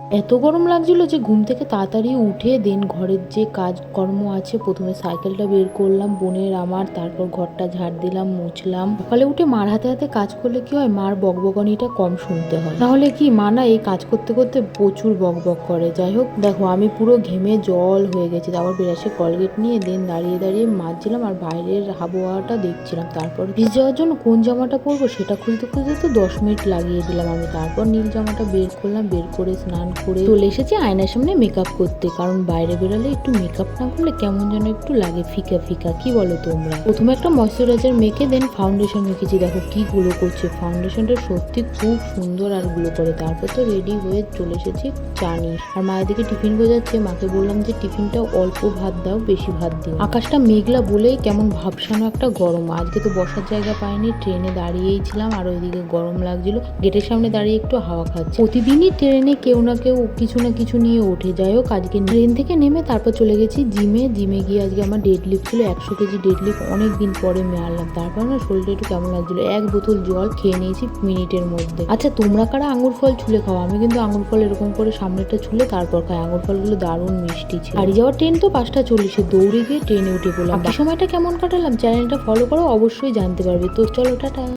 এত গরম লাগছিল যে ঘুম থেকে তাড়াতাড়ি উঠে দেন ঘরের যে কাজ কর্ম আছে, প্রথমে সাইকেলটা বের করলাম, বোনের আমার, তারপর ঘরটা ঝাড় দিলাম, মুছলাম। সকালে উঠে মার হাতে হাতে কাজ করলে কি হয়, মার বকবকানিটা কম শুনতে হয়। তাহলে কি, মা না এই কাজ করতে করতে প্রচুর বকবক করে। যাই হোক, দেখো আমি পুরো ঘেমে জল হয়ে গেছি। তারপর বেরাসে কলগেট নিয়ে দেন দাঁড়িয়ে দাঁড়িয়ে মারছিলাম আর বাইরের আবহাওয়াটা দেখছিলাম। তারপর ভিজে যাওয়ার জন্য কোন জামাটা পরবো সেটা খুঁজতে খুঁজতে তো দশ মিনিট লাগিয়ে দিলাম আমি। তারপর নীল জামাটা বের করলাম, বের করে স্নান করে চলে এসেছি আয়নার সামনে মেকআপ করতে। কারণ বাইরে বেরোলে একটু মেকআপ না করলে কেমন যেন একটু লাগে ফিকা ফিকা, কি বলো তোমরা? প্রথমে একটা ময়শ্চারাইজার মেখে দেন ফাউন্ডেশন মেখেছি দেখো কি গুলো করছে। ফাউন্ডেশনটা সত্যি খুব সুন্দর আরগুলো করে। তারপর তো রেডি হয়ে চলে এসেছি চা নিয়ে। আর মায়ের দিকে টিফিন বোঝাচ্ছে। মাকে বললাম যে টিফিনটা অল্প ভাত দাও, বেশি ভাত দিও। আকাশটা মেঘলা বলেই কেমন ভাবসানো একটা গরম। আজকে তো বসার জায়গা পাইনি। ট্রেনে দাঁড়িয়েই ছিলাম আর ওইদিকে গরম লাগছিল। গেটের সামনে দাঁড়িয়ে একটু হাওয়া খাচ্ছি। প্রতিদিনই ট্রেনে কেউ না কেউ কিছু না কিছু নিয়ে ওঠে। যাই হোক আজকে ট্রেন থেকে নেমে তারপর চলে গেছি জিমে। জিমে গিয়ে আজকে আমার ডেড লিফট ছিল একশো কেজি ডেড লিফট অনেক দিন পরে মারলাম তারপর না শরীরটা একটু কেমন লাগছিল? এক বোতল জল খেয়ে নিয়েছি মিনিটের মধ্যে। আচ্ছা তোমরা কারা আঙুর ফল ছুলে খাও? আমি কিন্তু আঙুর ফল এরকম করে সামনেটা ছুলে তারপর খাই। আঙুর ফলগুলো দারুণ মিষ্টি ছিল। বাড়ি যাওয়ার ট্রেন তো পাঁচটা চল্লিশে দৌড়ে গিয়ে ট্রেনে উঠে পড়লাম। বাকি সময়টা কেমন কাটালাম? চ্যানেলটা ফলো করো অবশ্যই জানতে পারবে। তো চলো টাটা।